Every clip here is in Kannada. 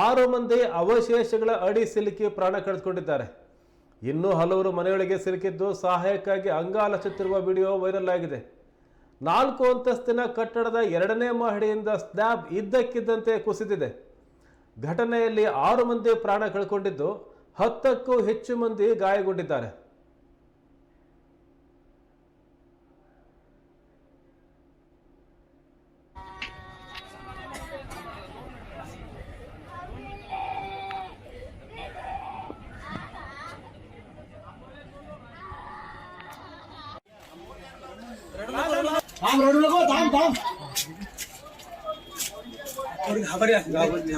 ಆರು ಮಂದಿ ಅವಶೇಷಗಳ ಅಡಿ ಸಿಲುಕಿ ಪ್ರಾಣ ಕಳೆದುಕೊಂಡಿದ್ದಾರೆ. ಇನ್ನೂ ಹಲವರು ಮನೆಯೊಳಗೆ ಸಿಲುಕಿದ್ದು ಸಹಾಯಕ್ಕಾಗಿ ಅಂಗಾಲಚುತ್ತಿರುವ ವಿಡಿಯೋ ವೈರಲ್ ಆಗಿದೆ. ನಾಲ್ಕು ಅಂತಸ್ತಿನ ಕಟ್ಟಡದ ಎರಡನೇ ಮಹಡಿಯಿಂದ ಸ್ಲ್ಯಾಬ್ ಇದ್ದಕ್ಕಿದ್ದಂತೆ ಕುಸಿದಿದೆ. ಘಟನೆಯಲ್ಲಿ ಆರು ಮಂದಿ ಪ್ರಾಣ ಕಳ್ಕೊಂಡಿದ್ದು ಹತ್ತಕ್ಕೂ ಹೆಚ್ಚು ಮಂದಿ ಗಾಯಗೊಂಡಿದ್ದಾರೆ. थांब रडू नको थांब थांब. थोडी घाबरली आहे, घाबरली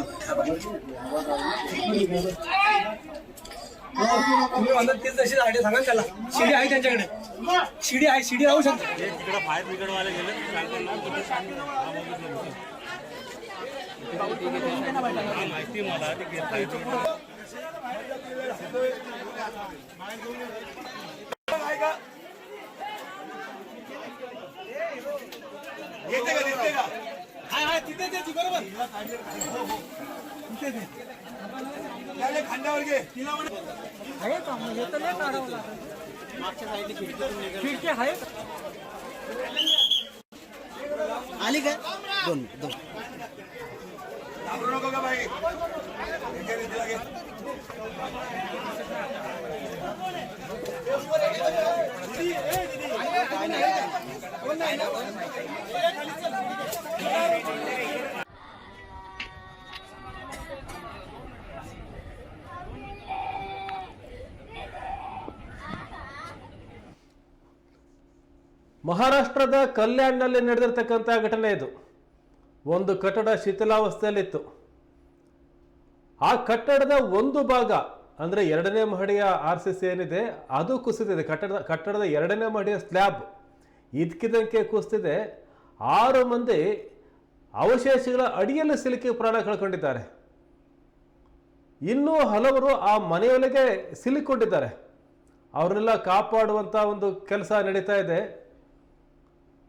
तुम्ही म्हणतात तीच तशीच झाडे सांगा ना त्याला शिडी आहे. त्यांच्याकडे शिडी आहे शिडी राहू शकते तिकडे फायर ब्रिगेडवाले गेले सांगताना तुम्ही सांगितलं हा, माहिती आहे मला ते फायर ब्रिगेड हाय हाय तिथे त्याची बरोबर. तिथे ते. त्याला खांद्यावर घे. तिला म्हणे आहे का मग हे तर नाही काढावं लागेल. मागच्या साईडने खिडकी आहे? आली काय दोन दोन. घाबरू नको का बाई. तिला घे. ಮಹಾರಾಷ್ಟ್ರದ ಕಲ್ಯಾಣ್ನಲ್ಲಿ ನಡೆದಿರ್ತಕ್ಕಂಥ ಘಟನೆ ಇದು. ಒಂದು ಕಟ್ಟಡ ಶಿಥಿಲಾವಸ್ಥೆಯಲ್ಲಿತ್ತು. ಆ ಕಟ್ಟಡದ ಒಂದು ಭಾಗ, ಅಂದ್ರೆ ಎರಡನೇ ಮಹಡಿಯ ಆರ್ ಸಿ ಸಿ ಏನಿದೆ, ಅದು ಕುಸಿದಿದೆ. ಕಟ್ಟಡದ ಕಟ್ಟಡದ ಎರಡನೇ ಮಹಡಿಯ ಸ್ಲ್ಯಾಬ್. ಇದ್ಕಿದಂಗೆ ಕುಸ್ತಿದೆ. ಆರು ಮಂದಿ ಅವಶೇಷಗಳ ಅಡಿಯಲ್ಲಿ ಸಿಲುಕಿ ಪ್ರಾಣ ಕಳ್ಕೊಂಡಿದ್ದಾರೆ. ಇನ್ನೂ ಹಲವರು ಆ ಮನೆಯೊಳಗೆ ಸಿಲುಕೊಂಡಿದ್ದಾರೆ ಅವರನ್ನೆಲ್ಲ ಕಾಪಾಡುವಂಥ ಒಂದು ಕೆಲಸ ನಡೀತಾ ಇದೆ.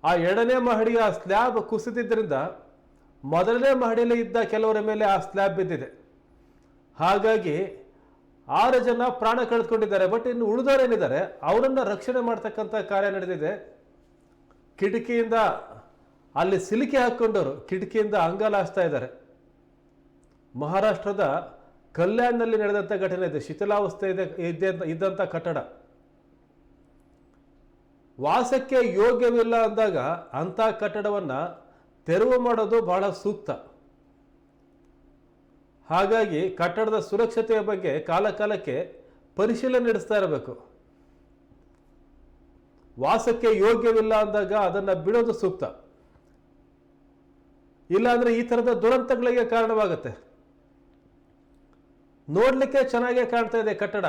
ಆ ಎರಡನೇ ಮಹಡಿಯ ಸ್ಲ್ಯಾಬ್ ಕುಸಿದಿದ್ದರಿಂದ ಮೊದಲನೇ ಮಹಡಿಯಲ್ಲಿ ಇದ್ದ ಕೆಲವರ ಮೇಲೆ ಆ ಸ್ಲ್ಯಾಬ್ ಬಿದ್ದಿದೆ. ಹಾಗಾಗಿ ಆರು ಜನ ಪ್ರಾಣ ಕಳೆದುಕೊಂಡಿದ್ದಾರೆ ಬಟ್ ಇನ್ನು ಉಳಿದವರೇನಿದ್ದಾರೆ ಅವರನ್ನು ರಕ್ಷಣೆ ಮಾಡ್ತಕ್ಕಂಥ ಕಾರ್ಯ ನಡೆದಿದೆ. ಕಿಟಕಿಯಿಂದ ಅಲ್ಲಿ ಸಿಲುಕಿ ಹಾಕ್ಕೊಂಡವರು ಕಿಟಕಿಯಿಂದ ಅಂಗಾಲಾಸ್ತಾ ಇದ್ದಾರೆ. ಮಹಾರಾಷ್ಟ್ರದ ಕಲ್ಯಾಣ್ನಲ್ಲಿ ನಡೆದಂಥ ಘಟನೆ ಇದೆ, ಶಿಥಿಲಾವಸ್ಥೆ ಇದೆ ಇದ್ದ- ಇದ್ದಂಥ ಕಟ್ಟಡ. ವಾಸಕ್ಕೆ ಯೋಗ್ಯವಿಲ್ಲ ಅಂದಾಗ ಅಂಥ ಕಟ್ಟಡವನ್ನು ತೆರವು ಮಾಡೋದು ಬಹಳ ಸೂಕ್ತ. ಹಾಗಾಗಿ ಕಟ್ಟಡದ ಸುರಕ್ಷತೆಯ ಬಗ್ಗೆ ಕಾಲಕಾಲಕ್ಕೆ ಪರಿಶೀಲನೆ ನಡೆಸ್ತಾ ಇರಬೇಕು. ವಾಸಕ್ಕೆ ಯೋಗ್ಯವಿಲ್ಲ ಅಂದಾಗ ಅದನ್ನು ಬಿಡೋದು ಸೂಕ್ತ. ಇಲ್ಲಾಂದರೆ ಈ ಥರದ ದುರಂತಗಳಿಗೆ ಕಾರಣವಾಗುತ್ತೆ. ನೋಡಲಿಕ್ಕೆ ಚೆನ್ನಾಗೇ ಕಾಣ್ತಾ ಇದೆ ಕಟ್ಟಡ.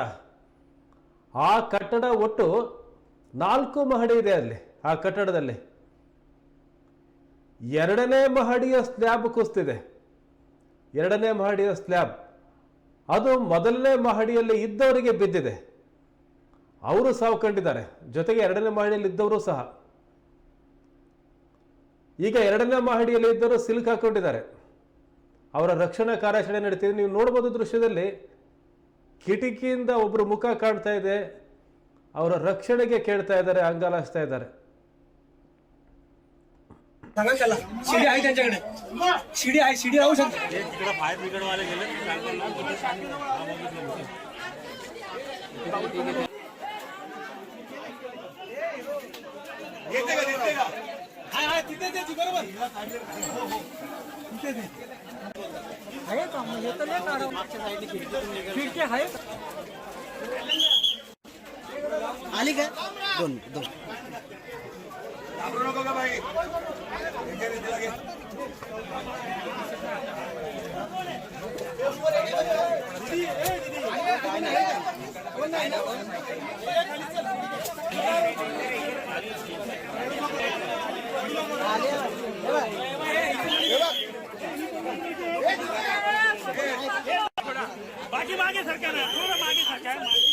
ಆ ಕಟ್ಟಡ ಒಟ್ಟು ನಾಲ್ಕು ಮಹಡಿ ಇದೆ ಅಲ್ಲಿ, ಆ ಕಟ್ಟಡದಲ್ಲಿ. ಎರಡನೇ ಮಹಡಿಯ ಸ್ಲ್ಯಾಬ್ ಕುಸ್ತಿದೆ. ಎರಡನೇ ಮಹಡಿಯ ಸ್ಲ್ಯಾಬ್. ಅದು ಮೊದಲನೇ ಮಹಡಿಯಲ್ಲಿ ಇದ್ದವರಿಗೆ ಬಿದ್ದಿದೆ. ಅವರು ಸಾವು ಕಂಡಿದ್ದಾರೆ ಜೊತೆಗೆ ಎರಡನೇ ಮಹಡಿಯಲ್ಲಿ ಇದ್ದವರು ಸಹ ಈಗ ಎರಡನೇ ಮಹಡಿಯಲ್ಲಿ ಇದ್ದವರು ಸಿಲುಕು ಹಾಕೊಂಡಿದ್ದಾರೆ ಅವರ ರಕ್ಷಣಾ ಕಾರ್ಯಾಚರಣೆ ನಡೀತಿದೆ ನೀವು ನೋಡ್ಬೋದು ದೃಶ್ಯದಲ್ಲಿ ಕಿಟಕಿಯಿಂದ ಒಬ್ಬರು ಮುಖ ಕಾಣ್ತಾ ಇದೆ ಅವರ ರಕ್ಷಣೆಗೆ ಕೇಳ್ತಾ ಇದ್ದಾರೆ ಅಂಗಾಲಾಸ್ತಾ ಇದ್ದಾರೆ सांगा ना त्याला शिडी आहे त्यांच्याकडे शिडी आहे शिडी राहू शकते तिकडे फायर ब्रिगेडवाले गेले आहे का हे तर नाही काढावं मागच्या साईडने खिडकी आहे आली काय दोन दोन घाबरू नको का बाई घे. बाकी मागे सरकार आहे. पूर्ण मागे सरकार मागे.